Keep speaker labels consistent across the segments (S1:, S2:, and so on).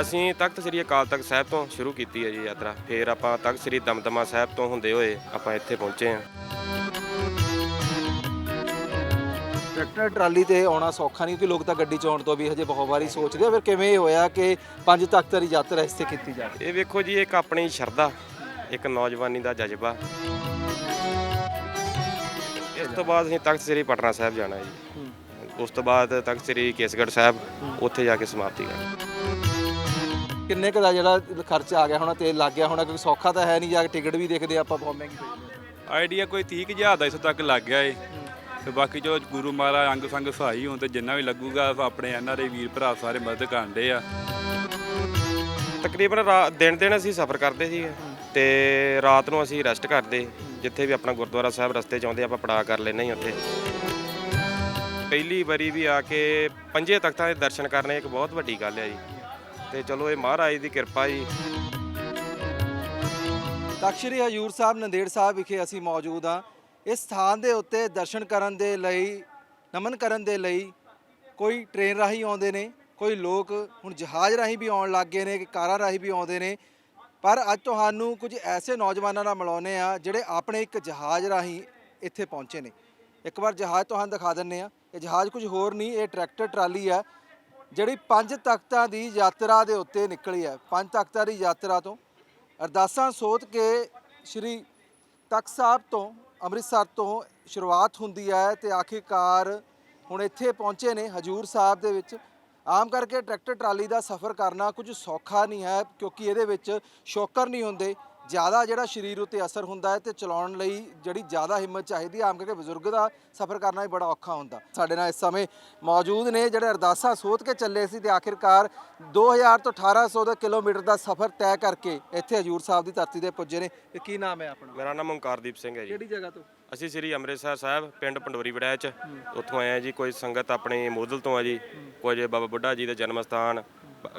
S1: ਅਸੀਂ ਤਖਤ ਸ੍ਰੀ ਅਕਾਲ ਤਖਤ ਸਾਹਿਬ ਤੋਂ ਸ਼ੁਰੂ ਕੀਤੀ ਹੈ ਜੀ ਯਾਤਰਾ। ਫਿਰ ਆਪਾਂ ਤਖਤ ਸ੍ਰੀ ਦਮਦਮਾ ਸਾਹਿਬ ਤੋਂ ਹੁੰਦੇ ਹੋਏ ਆਪਾਂ ਇੱਥੇ ਪਹੁੰਚੇ ਹਾਂ।
S2: ਟਰੈਕਟਰ ਟਰਾਲੀ ਤੇ ਆਉਣਾ ਸੌਖਾ ਨਹੀਂ ਕਿਉਂਕਿ ਲੋਕ ਤਾਂ ਗੱਡੀ 'ਚ ਆਉਣ ਤੋਂ ਵੀ ਹਜੇ ਬਹੁਤ ਵਾਰੀ ਸੋਚਦੇ ਆ ਫਿਰ ਕਿਵੇਂ ਇਹ ਹੋਇਆ ਕਿ ਪੰਜ ਤਖਤਾਂ ਦੀ ਯਾਤਰਾ ਇੱਥੇ ਕੀਤੀ ਜਾਵੇ
S1: ਇਹ ਵੇਖੋ ਜੀ ਇੱਕ ਆਪਣੀ ਸ਼ਰਧਾ ਇੱਕ ਨੌਜਵਾਨੀ ਦਾ ਜਜ਼ਬਾ। ਇਸ ਤੋਂ ਬਾਅਦ ਅਸੀਂ ਤਖਤ ਸ੍ਰੀ ਪਟਨਾ ਸਾਹਿਬ ਜਾਣਾ ਜੀ। ਉਸ ਤੋਂ ਬਾਅਦ ਤਖਤ ਸ੍ਰੀ ਕੇਸਗੜ੍ਹ ਸਾਹਿਬ ਉੱਥੇ ਜਾ ਕੇ ਸਮਾਪਤੀ ਕਰਨੀ
S2: ਕਿੰਨੇ ਕੁ ਦਾ ਜਿਹੜਾ ਖਰਚਾ ਆ ਗਿਆ ਹੋਣਾ ਤੇਲ ਲੱਗ ਗਿਆ ਹੋਣਾ ਕਿਉਂਕਿ ਸੌਖਾ ਤਾਂ ਹੈ ਨਹੀਂ ਜਾ ਕੇ ਟਿਕਟ ਵੀ ਦੇਖਦੇ ਆਪਾਂ ਬਹੁਤ ਮਹਿੰਗੀ ਪਈ
S3: ਆਈਡੀਆ ਕੋਈ 30000 ਦਾ ਇੱਥੋਂ ਤੱਕ ਲੱਗ ਗਿਆ ਏ। ਤੇ ਬਾਕੀ ਜੋ ਗੁਰੂ ਮਹਾਰਾਜ ਅੰਗ ਸੰਗ ਸਹਾਈ ਹੋਣ ਤੇ ਜਿੰਨਾ ਵੀ ਲੱਗੂਗਾ ਆਪਣੇ ਐਨਆਰਏ ਵੀਰ ਭਰਾ ਸਾਰੇ ਮਦਦ ਕਰਦੇ ਆ।
S1: ਤਕਰੀਬਨ ਰਾ- ਦਿਨ ਦਿਨ ਅਸੀਂ ਸਫ਼ਰ ਕਰਦੇ ਸੀ ਤੇ ਰਾਤ ਨੂੰ ਅਸੀਂ ਰੈਸਟ ਕਰਦੇ ਜਿੱਥੇ ਵੀ ਆਪਣਾ ਗੁਰਦੁਆਰਾ ਸਾਹਿਬ ਰਸਤੇ ਚ ਆਉਂਦੇ ਆਪਾਂ ਪੜਾ ਕਰ ਲੈਂਦੇ ਹੀ ਉੱਥੇ। ਪਹਿਲੀ ਵਾਰੀ ਵੀ ਆ ਕੇ ਪੰਜੇ ਤਖਤਾਂ ਦੇ ਦਰਸ਼ਨ ਕਰਨੇ ਇੱਕ ਬਹੁਤ ਵੱਡੀ ਗੱਲ ਹੈ ਜੀ। ਤੇ ਚਲੋ ਇਹ ਮਹਾਰਾਜ ਦੀ ਕਿਰਪਾ ਜੀ।
S2: ਤਖ਼ਤ ਸ੍ਰੀ ਹਜੂਰ ਸਾਹਿਬ ਨੰਦੇੜ ਸਾਹਿਬ ਵਿਖੇ ਅਸੀਂ ਮੌਜੂਦ ਹਾਂ। ਇਸ ਸਥਾਨ ਦੇ ਉੱਤੇ ਦਰਸ਼ਨ ਕਰਨ ਦੇ ਲਈ, ਨਮਨ ਕਰਨ ਦੇ ਲਈ ਕੋਈ ਟ੍ਰੇਨ ਰਾਹੀਂ ਆਉਂਦੇ ਨੇ, ਕੋਈ ਲੋਕ ਹੁਣ ਜਹਾਜ਼ ਰਾਹੀਂ ਵੀ ਆਉਣ ਲੱਗ ਗਏ ਨੇ, ਕਿ ਕਾਰਾਂ ਰਾਹੀਂ ਵੀ ਆਉਂਦੇ ਨੇ। ਪਰ ਅੱਜ ਤੁਹਾਨੂੰ ਕੁਝ ਐਸੇ ਨੌਜਵਾਨਾਂ ਨਾਲ ਮਿਲਾਉਂਦੇ ਆ ਜਿਹੜੇ ਆਪਣੇ ਇੱਕ ਜਹਾਜ਼ ਰਾਹੀਂ ਇੱਥੇ ਪਹੁੰਚੇ ਨੇ। ਇੱਕ ਵਾਰ ਜਹਾਜ਼ ਤੁਹਾਨੂੰ ਦਿਖਾ ਦਿੰਨੇ ਆ ਇਹ ਜਹਾਜ਼ ਕੁਝ ਹੋਰ ਨਹੀਂ, ਇਹ ਟਰੈਕਟਰ ਟਰਾਲੀ ਆ। ਜਿਹੜੀ ਪੰਜ ਤਖਤਾਂ ਦੀ ਯਾਤਰਾ ਦੇ ਉੱਤੇ ਨਿਕਲੀ ਹੈ, ਪੰਜ ਤਖਤਾਂ ਦੀ ਯਾਤਰਾ ਤੋਂ, ਅਰਦਾਸਾਂ ਸੋਧ ਕੇ ਸ਼੍ਰੀ ਤਖਤ ਸਾਹਿਬ ਤੋਂ, ਅੰਮ੍ਰਿਤਸਰ ਤੋਂ ਸ਼ੁਰੂਆਤ ਹੁੰਦੀ ਹੈ ਤੇ ਆਖਿਰਕਾਰ ਹੁਣ ਇੱਥੇ ਪਹੁੰਚੇ ਨੇ ਹਜੂਰ ਸਾਹਿਬ ਦੇ ਵਿੱਚ। ਆਮ ਕਰਕੇ ਟਰੈਕਟਰ ਟਰਾਲੀ ਦਾ ਸਫ਼ਰ ਕਰਨਾ ਕੁਝ ਸੌਖਾ ਨਹੀਂ ਹੈ ਕਿਉਂਕਿ ਇਹਦੇ ਵਿੱਚ ਸ਼ੌਕਰ ਨਹੀਂ ਹੁੰਦੇ। ਜ਼ਿਆਦਾ ਜਿਹੜਾ ਸਰੀਰ ਉੱਤੇ ਅਸਰ ਹੁੰਦਾ ਹੈ ਤੇ ਚਲਾਉਣ ਲਈ ਜਿਹੜੀ ਜ਼ਿਆਦਾ ਹਿੰਮਤ ਚਾਹੀਦੀ ਆਮ ਕਰਕੇ ਬਜ਼ੁਰਗ ਦਾ ਸਫ਼ਰ ਕਰਨਾ ਵੀ ਬੜਾ ਔਖਾ ਹੁੰਦਾ। ਸਾਡੇ ਨਾਲ ਇਸ ਸਮੇਂ ਮੌਜੂਦ ਨੇ ਜਿਹੜੇ ਅਰਦਾਸਾਂ ਸੋਧ ਕੇ ਚੱਲੇ ਸੀ ਤੇ ਆਖਿਰਕਾਰ 2000 ਤੋਂ 1800 ਦਾ ਕਿਲੋਮੀਟਰ ਦਾ ਸਫ਼ਰ ਤੈਅ ਕਰਕੇ ਇੱਥੇ ਹਜੂਰ ਸਾਹਿਬ ਦੀ ਧਰਤੀ ਤੇ ਪੁੱਜੇ ਨੇ। ਤੇ ਕੀ ਨਾਮ ਹੈ ਆਪਣਾ?
S1: ਮੇਰਾ ਨਾਮ ਓਮਕਾਰਦੀਪ ਸਿੰਘ ਹੈ ਜੀ।
S2: ਕਿਹੜੀ ਜਗ੍ਹਾ ਤੋਂ?
S1: ਅਸੀਂ ਸ੍ਰੀ ਅੰਮ੍ਰਿਤਸਰ ਸਾਹਿਬ ਪਿੰਡ ਪੰਡੋਰੀ ਵੜੈਚ ਉੱਥੋਂ ਆਏ ਆ ਜੀ ਕੋਈ ਸੰਗਤ ਆਪਣੀ ਮੋਦਲ ਤੋਂ ਆ ਜੀ। ਕੁਝ ਬਾਬਾ ਬੁੱਢਾ ਜੀ ਦੇ ਜਨਮ ਸਥਾਨ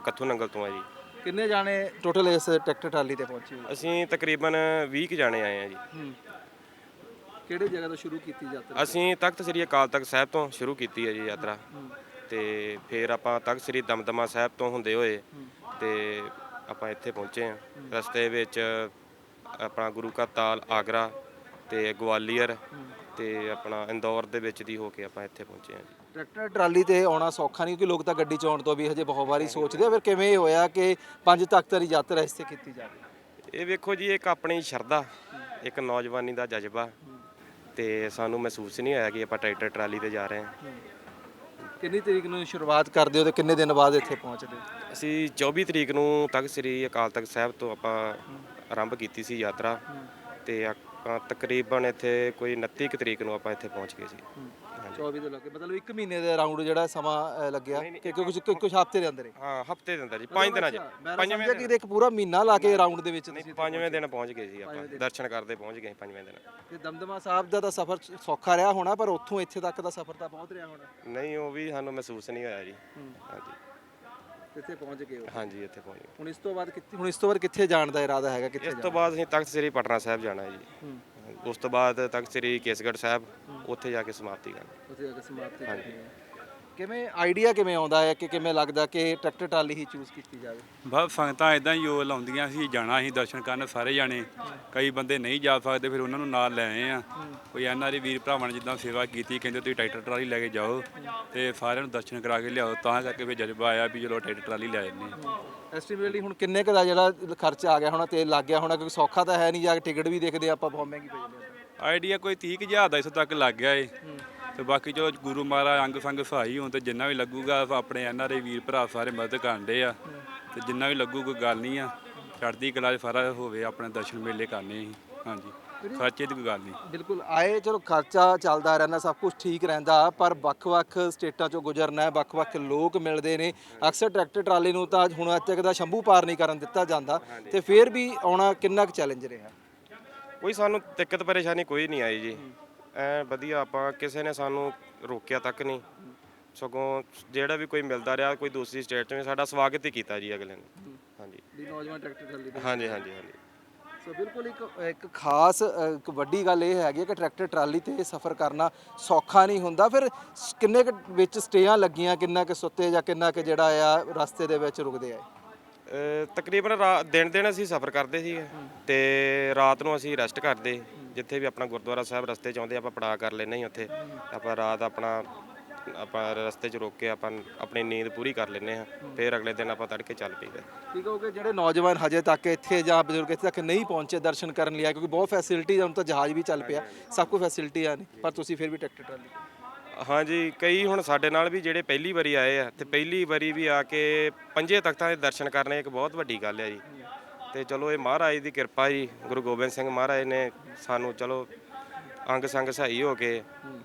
S1: ਕੱਥੂ ਨੰਗਲ ਤੋਂ ਆ ਜੀ।
S2: ਕਿੰਨੇ ਜਾਣੇ ਟੋਟਲ ਇਸ ਟਰੈਕਟਰ ਟਰਾਲੀ ਤੇ ਪਹੁੰਚੇ ਹੋ
S1: ਅਸੀਂ ਤਕਰੀਬਨ 20 ਕੁ ਜਾਣੇ ਆਏ ਆ ਜੀ।
S2: ਹੂੰ। ਕਿਹੜੇ ਜਗ੍ਹਾ ਤੋਂ ਸ਼ੁਰੂ ਕੀਤੀ ਯਾਤਰਾ?
S1: ਅਸੀਂ ਤਖਤ ਸ੍ਰੀ ਅਕਾਲ ਤਖਤ ਸਾਹਿਬ ਤੋਂ ਸ਼ੁਰੂ ਕੀਤੀ ਹੈ ਜੀ ਯਾਤਰਾ। ਤੇ ਫਿਰ ਆਪਾਂ ਤਖਤ ਸ੍ਰੀ ਦਮਦਮਾ ਸਾਹਿਬ ਤੋਂ ਹੁੰਦੇ ਹੋਏ ਤੇ ਆਪਾਂ ਇੱਥੇ ਪਹੁੰਚੇ ਹਾਂ। ਰਸਤੇ ਵਿੱਚ ਆਪਣਾ ਗੁਰੂ ਕਾ ਤਾਲ ਆਗਰਾ ਤੇ ਗਵਾਲੀਅਰ ਤੇ ਆਪਣਾ ਇੰਦੌਰ ਦੇ ਵਿੱਚ ਦੀ ਹੋ ਕੇ ਆਪਾਂ ਇੱਥੇ ਪਹੁੰਚੇ ਹਾਂ ਜੀ।
S2: ਟਰੈਕਟਰ ਟਰਾਲੀ ਤੇ ਆਉਣਾ ਸੌਖਾ ਨਹੀਂ ਕਿਉਂਕਿ ਲੋਕ ਤਾਂ ਗੱਡੀ 'ਚ ਆਉਣ ਤੋਂ ਵੀ ਹਜੇ ਬਹੁਤ ਵਾਰੀ ਸੋਚਦੇ ਆ। ਫਿਰ ਕਿਵੇਂ ਇਹ ਹੋਇਆ ਕਿ ਪੰਜ ਤਖਤਾਂ ਦੀ ਯਾਤਰਾ ਇੱਥੇ ਕੀਤੀ ਜਾਵੇ?
S1: ਇਹ ਵੇਖੋ ਜੀ ਇੱਕ ਆਪਣੀ ਸ਼ਰਧਾ ਇੱਕ ਨੌਜਵਾਨੀ ਦਾ ਜਜ਼ਬਾ ਤੇ ਸਾਨੂੰ ਮਹਿਸੂਸ ਨਹੀਂ ਹੋਇਆ ਕਿ ਆਪਾਂ ਟਰੈਕਟਰ ਟਰਾਲੀ ਤੇ ਜਾ ਰਹੇ ਹਾਂ।
S2: ਕਿੰਨੀ ਤਰੀਕ ਨੂੰ ਸ਼ੁਰੂਆਤ ਕਰਦੇ ਹੋ ਤੇ ਕਿੰਨੇ ਦਿਨ ਬਾਅਦ ਇੱਥੇ ਪਹੁੰਚਦੇ ਹੋ?
S1: ਅਸੀਂ 24 ਤਰੀਕ ਨੂੰ ਤਖਤ ਸ੍ਰੀ ਅਕਾਲ ਤਖਤ ਸਾਹਿਬ ਤੋਂ ਆਪਾਂ ਆਰੰਭ ਕੀਤੀ ਸੀ ਯਾਤਰਾ। ਤੇ ਆਪਾਂ ਤਕਰੀਬਨ ਇੱਥੇ ਕੋਈ 29 ਕੁ ਤਰੀਕ ਨੂੰ ਆਪਾਂ ਇੱਥੇ ਪਹੁੰਚ ਗਏ ਸੀ।
S2: 24 ਦੇ ਲੱਗੇ। ਮਤਲਬ 1 ਮਹੀਨੇ ਦੇ ਅਰਾਊਂਡ ਜਿਹੜਾ ਸਮਾਂ ਅ, ਲੱਗਿਆ। ਕਿ ਕੁਝ ਕੁਝ ਹਫ਼ਤੇ ਦੇ ਅੰਦਰ ਹੀ?
S1: ਹਾਂ ਹਫ਼ਤੇ ਦੇ ਅੰਦਰ ਜੀ। 5 ਦਿਨਾਂ 'ਚ।
S2: ਮੈਂ
S1: ਪੰਜਵੇਂ
S2: ਸਮਝਿਆ ਕਿ ਇੱਕ ਪੂਰਾ ਮਹੀਨਾ ਲਾ ਕੇ ਅਰਾਊਂਡ ਦੇ ਵਿੱਚ ਤੁਸੀਂ
S1: ਪੰਜਵੇਂ ਦਿਨ ਪਹੁੰਚ ਗਏ ਸੀ ਆਪਾਂ। ਦਰਸ਼ਨ ਕਰਦੇ ਪਹੁੰਚ ਗਏ ਪੰਜਵੇਂ ਦਿਨ।
S2: ਤੇ ਦਮਦਮਾ ਸਾਹਿਬ ਦਾ ਤਾਂ ਸਫ਼ਰ ਸੌਖਾ ਰਿਹਾ ਹੋਣਾ ਪਰ ਉੱਥੋਂ ਇੱਥੇ ਤੱਕ ਦਾ ਸਫ਼ਰ ਤਾਂ ਬਹੁਤ ਰਿਹਾ ਹੋਣਾ।
S1: ਨਹੀਂ ਉਹ ਵੀ ਸਾਨੂੰ ਮਹਿਸੂਸ ਨਹੀਂ ਹੋਇਆ ਜੀ। ਹਾਂਜੀ।
S2: ਇੱਥੇ ਪਹੁੰਚ ਗਏ ਹੋ?
S1: ਹਾਂਜੀ ਇੱਥੇ ਪਹੁੰਚ ਗਏ।
S2: ਹੁਣ ਇਸ ਤੋਂ ਬਾਅਦ ਕਿੱਥੇ ਹੁਣ ਇਸ ਤੋਂ ਬਾਅਦ ਕਿੱਥੇ ਜਾਣ ਦਾ ਇਰਾਦਾ ਹੈਗਾ? ਕਿੱਥੇ
S1: ਇਸ ਤੋਂ ਬਾਅਦ ਅਸੀਂ ਤਖਤ ਸ੍ਰੀ ਪਟਨਾ ਸਾਹਿਬ ਜਾਣਾ ਹੈ। ਜੀ ਉਸ ਤੋਂ ਬਾਅਦ ਤਖਤ ਸ੍ਰੀ ਕੇਸਗੜ੍ਹ ਸਾਹਿਬ ਉੱਥੇ ਜਾ ਕੇ ਸਮਾਪਤੀ ਕਰਨੀ।
S2: ਉੱਥੇ ਜਾ ਕੇ ਸਮਾਪਤੀ ਕਰਨੀ ਹੈ। ਕਿਵੇਂ ਆਈਡੀਆ ਕਿਵੇਂ ਆਉਂਦਾ ਹੈ ਕਿ ਕਿਵੇਂ ਲੱਗਦਾ ਕਿ ਟਰੈਕਟਰ ਟਰਾਲੀ ਹੀ ਚੂਜ਼ ਕੀਤੀ ਜਾਵੇ?
S3: ਬਸ ਸੰਗਤਾਂ ਇਦਾਂ ਹੀ ਉਹ ਲਾਉਂਦੀਆਂ ਸੀ ਜਾਣਾ ਸੀ ਦਰਸ਼ਨ ਕਰਨ ਸਾਰੇ ਜਾਣੇ। ਕਈ ਬੰਦੇ ਨਹੀਂ ਜਾ ਸਕਦੇ ਫਿਰ ਉਹਨਾਂ ਨੂੰ ਨਾਲ ਲੈ ਆਏ ਆ। ਕੋਈ ਐਨਆਰਏ ਵੀਰ ਭਰਾਵਾਂ ਨੇ ਜਿੱਦਾਂ ਸੇਵਾ ਕੀਤੀ ਕਹਿੰਦੇ ਤੁਸੀਂ ਟਰੈਕਟਰ ਟਰਾਲੀ ਲੈ ਕੇ ਜਾਓ ਤੇ ਸਾਰਿਆਂ ਨੂੰ ਦਰਸ਼ਨ ਕਰਾ ਕੇ ਲਿਆਓ। ਤਾਂ ਕਰਕੇ ਫਿਰ ਜਜ਼ਬਾ ਆਇਆ ਵੀ ਚਲੋ ਟਰੈਕਟਰ ਟਰਾਲੀ ਲੈ ਜੰਨੇ
S2: ਐਸਟੀਮੇਟਲੀ ਹੁਣ ਕਿੰਨੇ ਕੁ ਦਾ ਜਿਹੜਾ ਖਰਚਾ ਆ ਗਿਆ ਹੋਣਾ ਤੇਲ ਲੱਗ ਗਿਆ ਹੋਣਾ? ਕਿਉਂਕਿ ਸੌਖਾ ਤਾਂ ਹੈ ਨਹੀਂ ਜਾ ਕੇ ਟਿਕਟ ਵੀ ਦੇਖਦੇ ਆਪਾਂ ਬਹੁਤ ਮਹਿੰਗੀ ਪਈ ਜਾਂਦੀ ਹੈ।
S3: ਆਈਡੀਆ ਕੋਈ 30000 ਦਾ ਇੱਥੋਂ ਤੱਕ ਲੱਗ ਗਿਆ ਏ। ਤੇ ਬਾਕੀ ਜੋ ਗੁਰੂ ਮਹਾਰਾਜ ਅੰਗ ਸੰਗ ਸਹਾਈ ਹੋਣ ਤੇ ਜਿੰਨਾ ਵੀ ਲੱਗੂਗਾ ਆਪਣੇ ਐਨਆਰਏ ਵੀਰ ਭਰਾ ਸਾਰੇ ਮਦਦ ਕਰਦੇ ਆ। ਤੇ ਜਿੰਨਾ ਵੀ ਲੱਗੂ ਕੋਈ ਗੱਲ ਨਹੀਂ ਆ। ਚੜ੍ਹਦੀ ਕਲਾ 'ਚ ਸਾਰਾ ਹੋਵੇ ਆਪਣੇ ਦਰਸ਼ਨ ਮੇਲੇ ਕਰਨੇ ਸੀ ਹਾਂਜੀ। ਸੱਚੇ ਦੀ ਕੋਈ ਗੱਲ ਨਹੀਂ।
S2: ਬਿਲਕੁਲ ਆਏ ਚਲੋ ਖਰਚਾ ਚੱਲਦਾ ਰਹਿੰਦਾ ਸਭ ਕੁਝ ਠੀਕ ਰਹਿੰਦਾ ਪਰ ਵੱਖ-ਵੱਖ ਸਟੇਟਾਂ ਚੋਂ ਗੁਜ਼ਰਨਾ ਹੈ ਵੱਖ-ਵੱਖ ਲੋਕ ਮਿਲਦੇ ਨੇ। ਅਕਸਰ ਟਰੈਕਟਰ ਟਰਾਲੀ ਨੂੰ ਤਾਂ ਹੁਣ ਅੱਜ ਤੱਕ ਦਾ ਸ਼ੰਭੂ ਪਾਰ ਨਹੀਂ ਕਰਨ ਦਿੱਤਾ ਜਾਂਦਾ ਤੇ ਫਿਰ ਵੀ ਆਉਣਾ ਕਿੰਨਾ ਕੁ ਚੈਲੰਜ ਰਿਹਾ?
S1: ਕੋਈ ਸਾਨੂੰ ਦਿੱਕਤ ਪਰੇਸ਼ਾਨੀ ਕੋਈ ਨਹੀਂ ਆਈ ਜੀ। ਐ ਵਧੀਆ ਆਪਾਂ ਕਿਸੇ ਨੇ ਸਾਨੂੰ ਰੋਕਿਆ ਤੱਕ ਨਹੀਂ। ਸਗੋਂ ਜਿਹੜਾ ਵੀ ਕੋਈ ਮਿਲਦਾ ਰਿਹਾ ਕੋਈ ਦੂਸਰੀ ਸਟੇਟ ਤੋਂ ਵੀ ਸਾਡਾ ਸਵਾਗਤ ਹੀ ਕੀਤਾ ਜੀ ਅਗਲੇ ਨੇ। ਹਾਂਜੀ।
S2: ਵੀ ਨੌਜਵਾਨ ਟਰੈਕਟਰ ਟਰਾਲੀ ਦੇ
S1: ਹਾਂਜੀ ਹਾਂਜੀ ਹਾਂਜੀ।
S2: ਸੋ ਬਿਲਕੁਲ ਇੱਕ ਇੱਕ ਖਾਸ ਅ, ਇੱਕ ਵੱਡੀ ਗੱਲ ਇਹ ਹੈਗੀ ਹੈ ਕਿ ਟਰੈਕਟਰ ਟਰਾਲੀ ਤੇ ਸਫ਼ਰ ਕਰਨਾ ਸੌਖਾ ਨਹੀਂ ਹੁੰਦਾ। ਫਿਰ ਸ- ਕਿੰਨੇ ਕੁ ਵਿੱਚ ਸਟੇਆਂ ਲੱਗੀਆਂ ਕਿੰਨਾ ਕੁ ਸੁੱਤੇ ਜਾਂ ਕਿੰਨਾ ਕੁ ਜਿਹੜਾ ਆ ਰਸਤੇ ਦੇ ਵਿੱਚ ਰੁਕਦੇ ਆ
S1: ਅ, ਤਕਰੀਬਨ ਰਾ- ਦਿਨ ਦਿਨ ਅਸੀਂ ਸਫ਼ਰ ਕਰਦੇ ਸੀ ਤੇ ਰਾਤ ਨੂੰ ਅਸੀਂ ਰੈਸਟ ਕਰਦੇ। ਜਿੱਥੇ ਵੀ ਆਪਣਾ ਗੁਰਦੁਆਰਾ ਸਾਹਿਬ ਰਸਤੇ 'ਚ ਆਉਂਦੇ ਆਪਾਂ ਪੜਾ ਕਰ ਲੈਂਦੇ ਹਾਂ ਉੱਥੇ। ਆਪਾਂ ਰਾਤ ਆਪਣਾ ਆਪਾਂ ਰਸਤੇ 'ਚ ਰੁਕ ਕੇ ਆਪਾਂ ਆਪਣੀ ਨੀਂਦ ਪੂਰੀ ਕਰ ਲੈਂਦੇ ਹਾਂ। ਫਿਰ ਅਗਲੇ ਦਿਨ ਆਪਾਂ ਤੜਕੇ ਚੱਲ ਪਈਦਾ।
S2: ਕੀ ਕਹੋਗੇ ਜਿਹੜੇ ਨੌਜਵਾਨ ਹਜੇ ਤੱਕ ਇੱਥੇ ਜਾਂ ਬਜ਼ੁਰਗ ਇੱਥੇ ਤੱਕ ਨਹੀਂ ਪਹੁੰਚੇ ਦਰਸ਼ਨ ਕਰਨ ਲਈ ਆ ਕਿਉਂਕਿ ਬਹੁਤ ਫੈਸਿਲਿਟੀ ਹੁਣ ਤਾਂ ਜਹਾਜ਼ ਵੀ ਚੱਲ ਪਿਆ। ਸਭ ਕੁਝ ਫੈਸਿਲਿਟੀਆਂ ਨੇ ਪਰ ਤੁਸੀਂ ਫਿਰ ਵੀ ਟਰੈਕਟਰ ਟਰਾਲੀ
S1: ਹਾਂਜੀ ਕਈ ਹੁਣ ਸਾਡੇ ਨਾਲ ਵੀ ਜਿਹੜੇ ਪਹਿਲੀ ਵਾਰੀ ਆਏ ਆ ਤੇ ਪਹਿਲੀ ਵਾਰੀ ਵੀ ਆ ਕੇ ਪੰਜੇ ਤਖਤਾਂ ਦੇ ਦਰਸ਼ਨ ਕਰਨੇ ਇੱਕ ਬਹੁਤ ਵੱਡੀ ਗੱਲ ਹੈ ਜੀ। ਤੇ ਚਲੋ ਇਹ ਮਹਾਰਾਜ ਦੀ ਕਿਰਪਾ ਜੀ, ਗੁਰੂ ਗੋਬਿੰਦ ਸਿੰਘ ਮਹਾਰਾਜ ਨੇ ਸਾਨੂੰ ਚਲੋ ਅੰਗ ਸੰਗ ਸਹਾਈ ਹੋ ਕੇ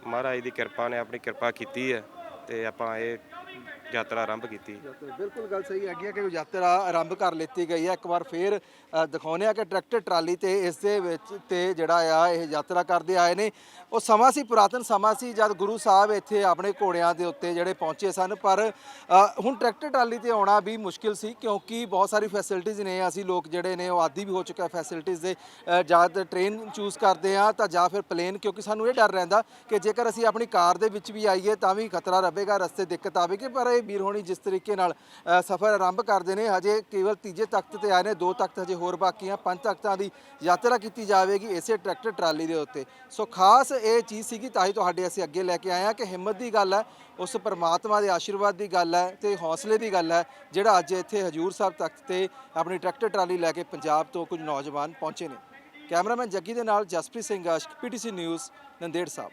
S1: ਮਹਾਰਾਜ ਦੀ ਕਿਰਪਾ ਨੇ ਆਪਣੀ ਕਿਰਪਾ ਕੀਤੀ ਹੈ ਤੇ ਆਪਾਂ ਇਹ ਯਾਤਰਾ ਆਰੰਭ ਕੀਤੀ।
S2: ਬਿਲਕੁਲ ਗੱਲ ਸਹੀ ਹੈਗੀ ਹੈ ਕਿ ਯਾਤਰਾ ਆਰੰਭ ਕਰ ਲਿੱਤੀ ਗਈ ਹੈ। ਇੱਕ ਵਾਰ ਫੇਰ ਅ, ਦਿਖਾਉਂਦੇ ਆ ਕਿ ਟਰੈਕਟਰ ਟਰਾਲੀ ਤੇ ਇਸ ਦੇ ਵਿੱਚ ਤੇ ਜਿਹੜਾ ਆ ਇਹ ਯਾਤਰਾ ਕਰਦੇ ਆਏ ਨੇ। ਉਹ ਸਮਾਂ ਸੀ ਪੁਰਾਤਨ ਸਮਾਂ ਸੀ ਜਦ ਗੁਰੂ ਸਾਹਿਬ ਇੱਥੇ ਆਪਣੇ ਘੋੜਿਆਂ ਦੇ ਉੱਤੇ ਜਿਹੜੇ ਪਹੁੰਚੇ ਸਨ। ਪਰ ਹੁਣ ਟਰੈਕਟਰ ਟਰਾਲੀ ਤੇ ਆਉਣਾ ਵੀ ਮੁਸ਼ਕਿਲ ਸੀ ਕਿਉਂਕਿ ਬਹੁਤ ਸਾਰੀ ਫੈਸਿਲਿਟੀਆਂ ਨੇ। ਅਸੀਂ ਲੋਕ ਜਿਹੜੇ ਨੇ ਉਹ ਆਦੀ ਵੀ ਹੋ ਚੁੱਕਾ ਫੈਸਿਲਿਟੀਆਂ ਦੇ। ਜਾਂ ਤਾਂ ਟ੍ਰੇਨ ਚੂਜ਼ ਕਰਦੇ ਆ ਤਾਂ ਜਾਂ ਫਿਰ ਪਲੇਨ ਕਿਉਂਕਿ ਸਾਨੂੰ ਇਹ ਡਰ ਰਹਿੰਦਾ ਕਿ ਜੇਕਰ ਅਸੀਂ ਆਪਣੀ ਕਾਰ ਦੇ ਵਿੱਚ ਵੀ ਆਈਏ ਤਾਂ ਵੀ ਖਤਰਾ ਰਹੇਗਾ ਰਸਤੇ ਦਿੱਕਤ ਆਵੇਗੀ। ਪਰ ਇਹ ਵੀਰ ਹੋਣੀ ਜਿਸ ਤਰੀਕੇ ਨਾਲ ਸਫ਼ਰ ਆਰੰਭ ਕਰਦੇ ਨੇ, ਹਜੇ ਕੇਵਲ ਤੀਜੇ ਤਖਤ ਤੇ ਆਏ ਨੇ, ਦੋ ਤਖਤ ਹਜੇ ਹੋਰ ਬਾਕੀ ਆ, ਪੰਜ ਤਖਤਾਂ ਦੀ ਯਾਤਰਾ ਕੀਤੀ ਜਾਵੇਗੀ ਇਸੇ ਟਰੈਕਟਰ ਟਰਾਲੀ ਦੇ ਉੱਤੇ। ਸੋ ਖਾਸ ਇਹ ਚੀਜ਼ ਸੀਗੀ, ਤਾਂ ਹੀ ਤੁਹਾਡੇ ਅਸੀਂ ਅੱਗੇ ਲੈ ਕੇ ਆਏ ਆ ਕਿ ਹਿੰਮਤ ਦੀ ਗੱਲ ਹੈ, ਉਸ ਪਰਮਾਤਮਾ ਦੇ ਆਸ਼ੀਰਵਾਦ ਦੀ ਗੱਲ ਹੈ ਤੇ ਹੌਸਲੇ ਦੀ ਗੱਲ ਹੈ, ਜਿਹੜਾ ਅੱਜ ਇੱਥੇ ਹਜੂਰ ਸਾਹਿਬ ਤਖਤ ਤੇ ਆਪਣੀ ਟਰੈਕਟਰ ਟਰਾਲੀ ਲੈ ਕੇ ਪੰਜਾਬ ਤੋਂ ਕੁਝ ਨੌਜਵਾਨ ਪਹੁੰਚੇ ਨੇ। ਕੈਮਰਾਮੈਨ ਜੱਗੀ ਦੇ ਨਾਲ ਜਸਪ੍ਰੀਤ ਸਿੰਘ ਆਸ਼ਕ, ਪੀਟੀਸੀ ਨਿਊਜ਼, ਨੰਦੇੜ ਸਾਹਿਬ।